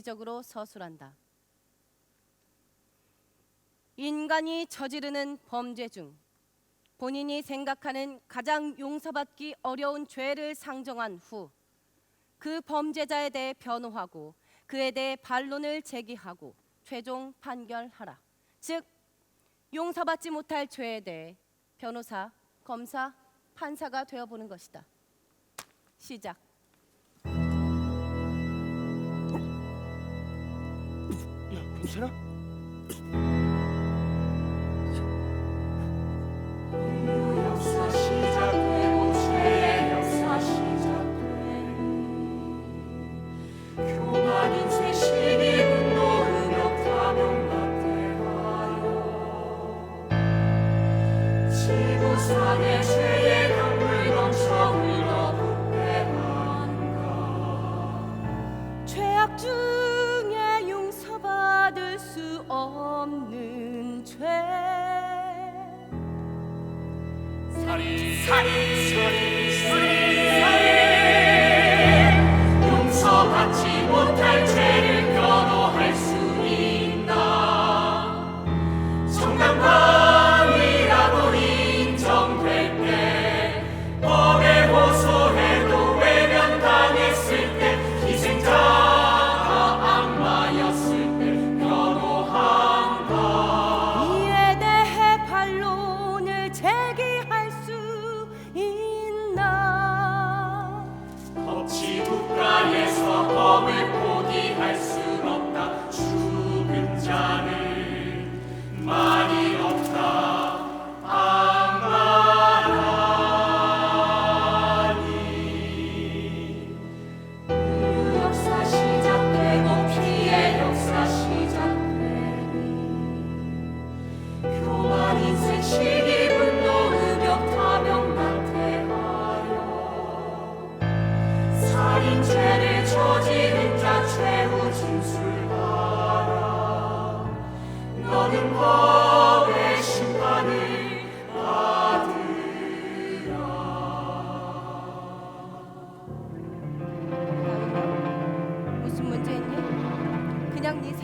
논리적으로 서술한다. 인간이 저지르는 범죄 중 본인이 생각하는 가장 용서받기 어려운 죄를 상정한 후 그 범죄자에 대해 변호하고 그에 대해 반론을 제기하고 최종 판결하라. 즉 용서받지 못할 죄에 대해 변호사, 검사, 판사가 되어 보는 것이다. 시작. 여 지구상의 죄의 살인 살인 법을 포기할 순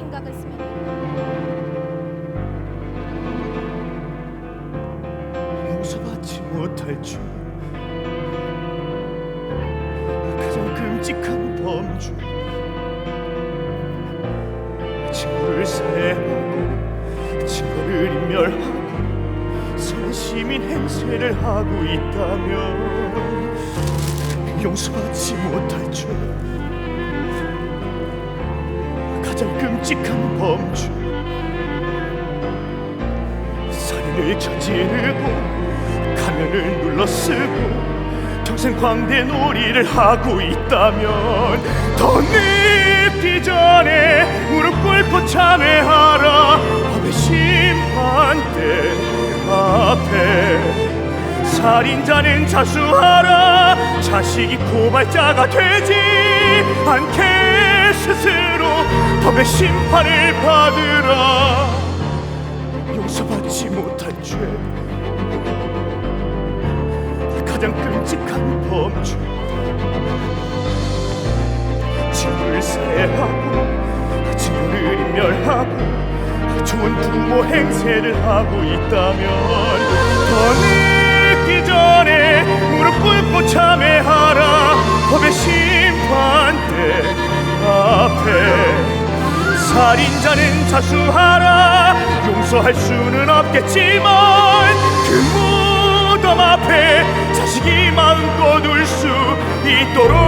생각을 쓰면 돼. 용서받지 못할 죄 가장 끔찍한 범죄 친구를 살해하고 친구를 인멸하고 선한 시민 행세를 하고 있다면 용서받지 못할 죄 가장 끔찍한 범죄. 살인을 저지르고 가면을 눌러쓰고 평생 광대 놀이를 하고 있다면 더 늙기 전에 무릎 꿇고 참회하라. 법의 심판대 앞에 살인자는 자수하라. 자식이 고발자가 되지 않게 스스로 법의 심판을 받으라. 용서받지 못할 죄. 가장 끔찍한 범죄. 친구를 살해하고 친구를 인멸하고 좋은 부모 행세를 하고 있다면 더 늦기 전에 무릎 꿇고 참 살인 자는 자수하라. 용서할 수는 없겠지만 그 무덤 앞에 자식이 마음껏 울 수 있도록